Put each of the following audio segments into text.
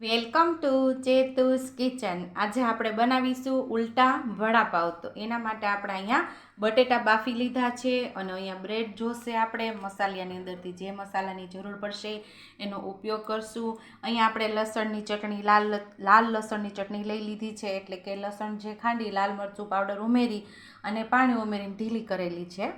Welcome to ચેતુસ kitchen. આજે આપણે બનાવીશું ઉલટા વડાપાવ તો એના માટે આપણે અહીંયા બટેટા બાફી લીધા છે અને અહીંયા બ્રેડ જોશે આપણે. મસાલિયાની અંદરથી જે મસાલાની જરૂર પડશે એનો ઉપયોગ કરશું. અહીંયા આપણે લસણની ચટણી, લાલ લાલ લસણની ચટણી લઈ લીધી છે. એટલે કે લસણ જે ખાંડી લાલ મરચું પાવડર ઉમેરી અને પાણી ઉમેરીને ઢીલી કરેલી છે.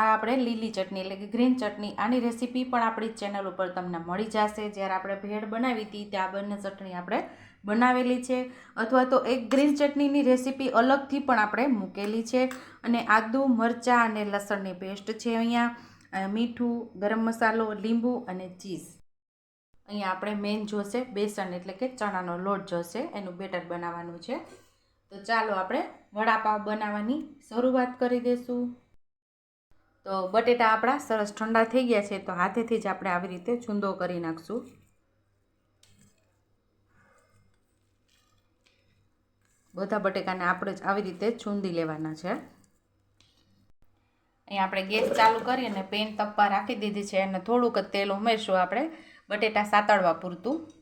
આ આપણે લીલી ચટણી એટલે કે ગ્રીન ચટણી. આની રેસીપી પણ આપણી ચેનલ ઉપર તમને મળી જશે. જ્યારે આપણે ભેળ બનાવી હતી, ત્યાં બંને ચટણી આપણે બનાવેલી છે. અથવા તો એક ગ્રીન ચટણીની રેસીપી અલગથી પણ આપણે મૂકેલી છે. અને આદુ, મરચાં અને લસણની પેસ્ટ છે અહીંયા. મીઠું, ગરમ મસાલો, લીંબુ અને ચીઝ. અહીંયા આપણે મેન જોશે બેસન એટલે કે ચણાનો લોટ જોશે. એનું બેટર બનાવવાનું છે. તો ચાલો આપણે વડાપાવ બનાવવાની શરૂઆત કરી દઈશું તો બટેટા આપણા સરસ ઠંડા થઈ ગયા છે, તો હાથેથી જ આપણે આવી રીતે ચૂંદો કરી નાખશું. બધા બટેકાને આપણે જ આવી રીતે ચૂંદી લેવાના છે. અહીં આપણે ગેસ ચાલુ કરી અને પેન તપવા રાખી દીધી છે અને થોડુંક જ તેલ ઉમેરશું આપણે બટેટા સાતળવા પૂરતું.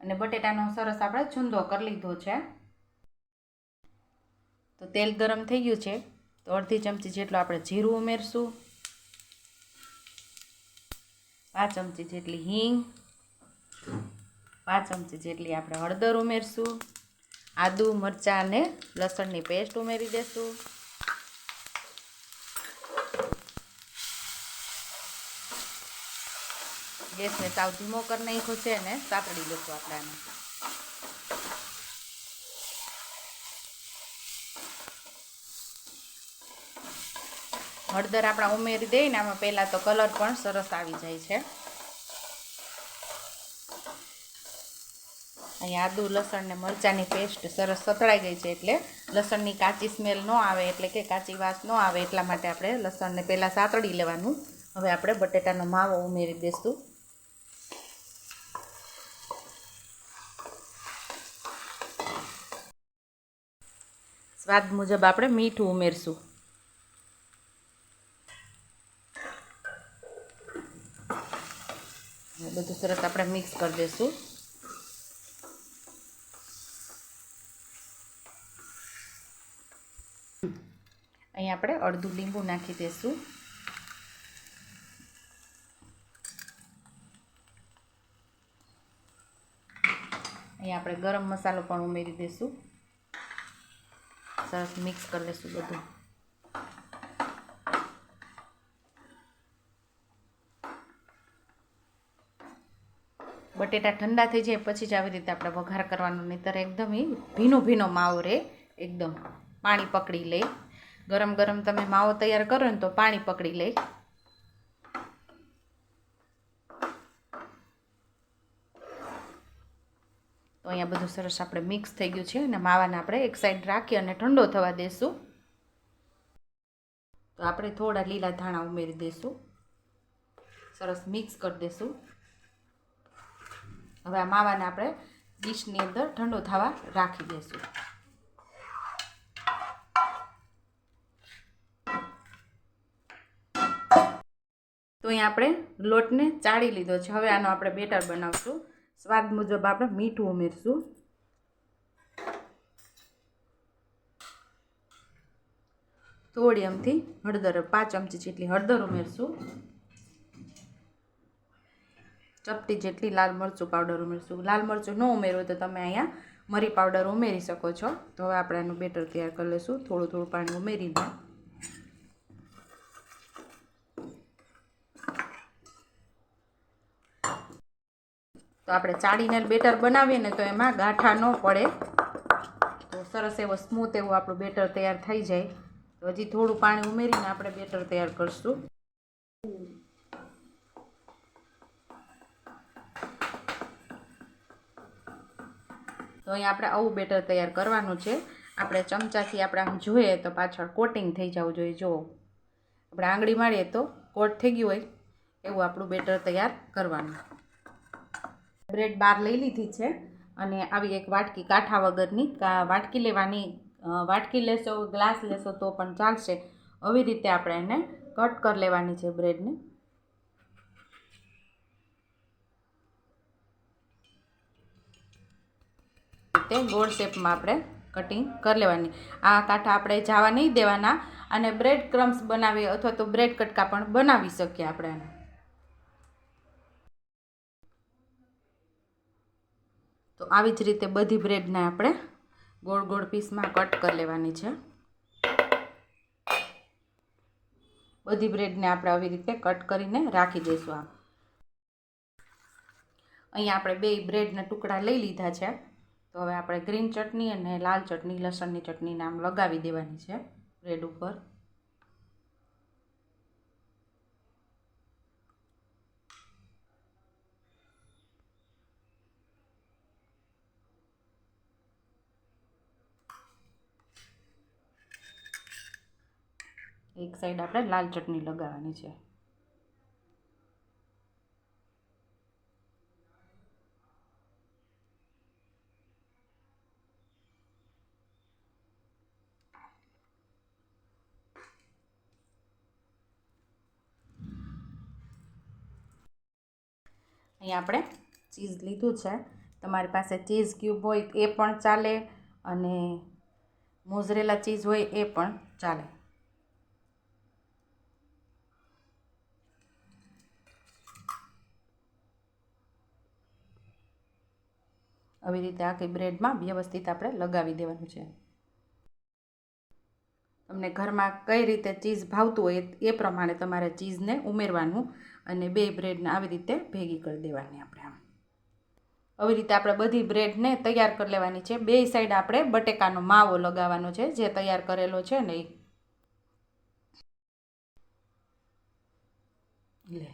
અને બટેટાનો સરસ આપણે ચૂંદો કરી લીધો છે. તો તેલ ગરમ થઈ ગયું છે. તો અડધી ચમચી જેટલું આપણે જીરું ઉમેરશું. પાંચ ચમચી જેટલી હિંગ. પાંચ ચમચી જેટલી આપણે હળદર ઉમેરશું. આદુ, મરચાં અને લસણની પેસ્ટ ઉમેરી દેશું. ગેસને સાવ ધીમો કરી નાખ્યો છે અને સાતડી લઈશું આપણે હળદર આપણા ઉમેરી દઈએ ને આમાં પહેલાં તો કલર પણ સરસ આવી જાય છે. અહીંયા આદુ, લસણ ને મરચાંની પેસ્ટ સરસ સતળાઈ ગઈ છે એટલે લસણની કાચી સ્મેલ ન આવે એટલે કે કાચી વાસ ન આવે એટલા માટે આપણે લસણને પહેલાં સાતળી લેવાનું. હવે આપણે બટેટાનો માવો ઉમેરી દઈશું. સ્વાદ મુજબ આપણે મીઠું ઉમેરશું. બધું સરસ આપણે મિક્સ કરી દઈશું અહીં આપણે અડધું લીંબુ નાખી દઈશું અહીં આપણે ગરમ મસાલો પણ ઉમેરી દઈશું સરસ મિક્સ કરી લઈશું બધું. બટેટા ઠંડા થઈ જાય પછી જ આવી રીતે આપણે વઘાર કરવાનો, નહીંતર એકદમ એ ભીનો ભીનો માવો રહે એકદમ. પાણી પકડી લે. ગરમ ગરમ તમે માવો તૈયાર કરો ને તો પાણી પકડી લે. તો અહીંયા બધું સરસ આપણે મિક્સ થઈ ગયું છે અને માવાને આપણે એક સાઈડ રાખી અને ઠંડો થવા દઈશું તો આપણે થોડા લીલા ધાણા ઉમેરી દઈશું સરસ મિક્સ કરી દઈશું હવે આ માવાને આપણે ડીશની અંદર ઠંડો થવા રાખી દઈશું. તો અહીંયા આપણે લોટને ચાળી લીધો છે. હવે આનો આપણે બેટર બનાવશું. સ્વાદ મુજબ આપણે મીઠું ઉમેરશું. થોડી અમથી હળદર, પાંચ ચમચી જેટલી હળદર ઉમેરશું. ચપટી જેટલી લાલ મરચું પાવડર ઉમેરશું. લાલ મરચું ન ઉમેરો તો તમે અહીંયા મરી પાવડર ઉમેરી શકો છો. તો હવે આપણે એનું બેટર તૈયાર કરી લઈશું. થોડું થોડું પાણી ઉમેરીને તો આપણે ચાળીને બેટર બનાવીએ ને તો એમાં ગાંઠા ન પડે. તો સરસ એવો સ્મૂથ એવું આપણું બેટર તૈયાર થઈ જાય. તો હજી થોડું પાણી ઉમેરીને આપણે બેટર તૈયાર કરશું. તો અહીંયા આપણે આવું બેટર તૈયાર કરવાનું છે. આપણે ચમચાથી આપણે આમ જોઈએ તો પાછળ કોટિંગ થઈ જવું જોઈએ. જો આપણે આંગળી મારીએ તો કોટ થઈ ગયું હોય, એવું આપણું બેટર તૈયાર કરવાનું. બ્રેડ બાર લઈ લીધી છે અને આવી એક વાટકી કાંઠા વગરની વાટકી લેવાની વાટકી લેશો, ગ્લાસ લેશો તો પણ ચાલશે. આવી રીતે આપણે એને કટ કરી લેવાની છે બ્રેડને. રીતે ગોળ શેપમાં આપણે કટિંગ કરી લેવાની. આ કાંઠા આપણે જવા નહીં દેવાના અને બ્રેડ ક્રમ્સ બનાવીએ અથવા તો બ્રેડ કટકા પણ બનાવી શકીએ આપણે તો આવી જ રીતે બધી બ્રેડને આપણે ગોળ ગોળ પીસમાં કટ કરી લેવાની છે. બધી બ્રેડને આપણે આવી રીતે કટ કરીને રાખી દઈશું આમ. અહીંયા આપણે બે બ્રેડના ટુકડા લઈ લીધા છે. તો હવે આપણે ગ્રીન ચટણી અને લાલ ચટણી, લસણની ચટણી નામ લગાવી દેવાની છે બ્રેડ ઉપર. એક સાઈડ આપણે લાલ ચટણી લગાવવાની છે. અહીંયા આપણે ચીઝ લીધું છે. તમારી પાસે ચીઝ ક્યુબ હોય એ પણ ચાલે અને મોઝરેલા ચીઝ હોય એ પણ ચાલે. આવી રીતે આખી બ્રેડમાં વ્યવસ્થિત આપણે લગાવી દેવાનું છે. તમને ઘરમાં કઈ રીતે ચીઝ ભાવતું હોય એ પ્રમાણે તમારે ચીઝને ઉમેરવાનું અને બે બ્રેડને આવી રીતે ભેગી કરી દેવાની આપણે આમ. આવી રીતે આપણે બધી બ્રેડને તૈયાર કરી લેવાની છે. બે સાઈડ આપણે બટેકાનો માવો લગાવવાનો છે, જે તૈયાર કરેલો છે ને એ લે.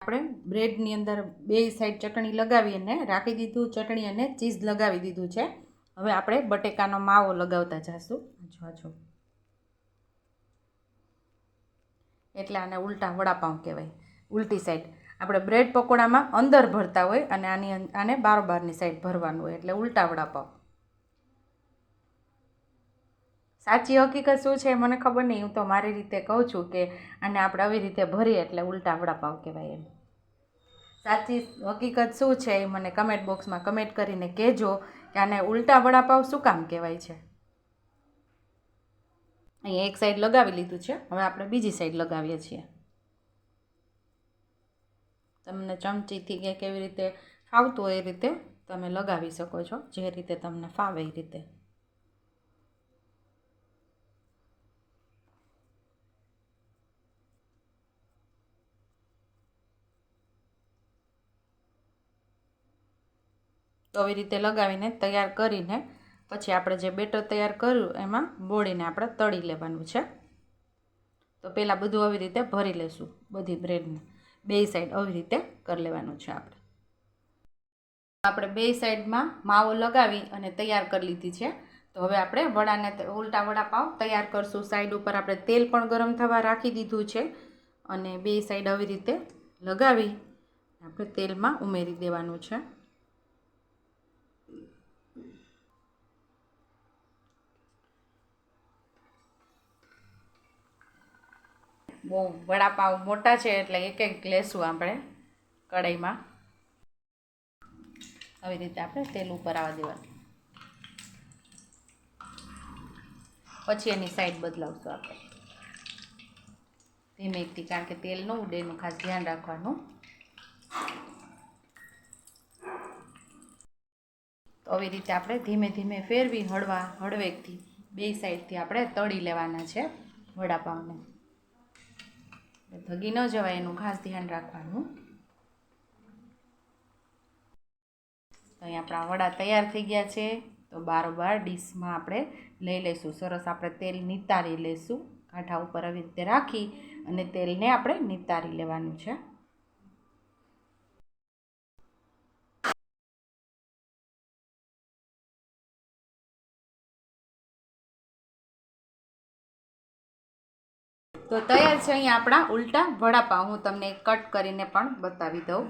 આપણે બ્રેડની અંદર બે સાઈડ ચટણી લગાવી અને રાખી દીધું, ચટણી અને ચીઝ લગાવી દીધું છે. હવે આપણે બટેકાનો માવો લગાવતા જઈશું જો જો એટલે આને ઉલટા વડાપાઉં કહેવાય. ઉલટી સાઈડ આપણે બ્રેડ પકોડામાં અંદર ભરતા હોય અને આની આને બારોબારની સાઈડ ભરવાનું હોય એટલે ઉલટા વડાપાઉં. સાચી હકીકત શું છે મને ખબર નહીં. હું તો મારી રીતે કહું છું કે આને આપણે આવી રીતે ભરીએ એટલે ઉલટા વડાપાઉં કહેવાય એમ. સાચી હકીકત શું છે એ મને કમેન્ટ બોક્સમાં કમેન્ટ કરીને કહેજો. કે આને ઉલટા વડાપાવ શું કામ કહેવાય છે? અહીંયા એક સાઈડ લગાવી લીધું છે. હવે આપણે બીજી સાઈડ લગાવીએ છીએ. તમને ચમચીથી કે કેવી રીતે ફાવતું હોય એ રીતે તમે લગાવી શકો છો. જે રીતે તમને ફાવે એ રીતે. તો આવી રીતે લગાવીને તૈયાર કરીને પછી આપણે જે બેટર તૈયાર કર્યું એમાં બોળીને આપણે તળી લેવાનું છે. તો પહેલાં બધું આવી રીતે ભરી લેશું બધી બ્રેડને. બે સાઈડ આવી રીતે કરી લેવાનું છે આપણે. આપણે બે સાઈડમાં માવો લગાવી અને તૈયાર કરી લીધી છે. તો હવે આપણે વડાને ઉલટા વડાપાવ તૈયાર કરશું. સાઈડ ઉપર આપણે તેલ પણ ગરમ થવા રાખી દીધું છે અને બે સાઈડ આવી રીતે લગાવી આપણે તેલમાં ઉમેરી દેવાનું છે. બહુ વડાપાઉં મોટા છે એટલે એક એક લેશું આપણે કઢાઈમાં. આવી રીતે આપણે તેલ ઉપર આવવા દેવાનું. પછી એની સાઈડ બદલાવશું આપણે. ધીમેથી કારણ કે તેલ ન ઉડે, એનું ખાસ ધ્યાન રાખવાનું. તો આવી રીતે આપણે ધીમે ધીમે ફેરવી હળવા, હળવેકથી, બે સાઈડથી આપણે તળી લેવાના છે વડાપાવને. ધગી ન જવાય એનું ખાસ ધ્યાન રાખવાનું. તો અહીં આપણા વડા તૈયાર થઈ ગયા છે. તો બારોબાર ડીશમાં આપણે લઈ લઈશું. સરસ આપણે તેલ નિતારી લઈશું. કાંઠા ઉપર આવી રીતે રાખી અને તેલને આપણે નિતારી લેવાનું છે. તો તૈયાર છે અહીંયા આપણા ઉલટા વડાપાઉં હું તમને કટ કરીને પણ બતાવી દઉં.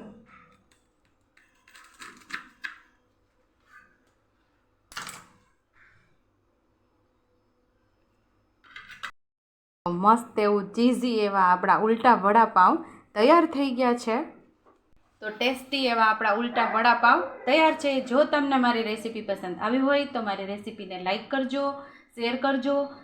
મસ્ત એવું ચીઝી એવા આપણા ઉલટા વડાપાઉં તૈયાર થઈ ગયા છે. તો ટેસ્ટી એવા આપણા ઉલટા વડાપાઉં તૈયાર છે. જો તમને મારી રેસીપી પસંદ આવી હોય તો મારી રેસીપીને લાઇક કરજો, શેર કરજો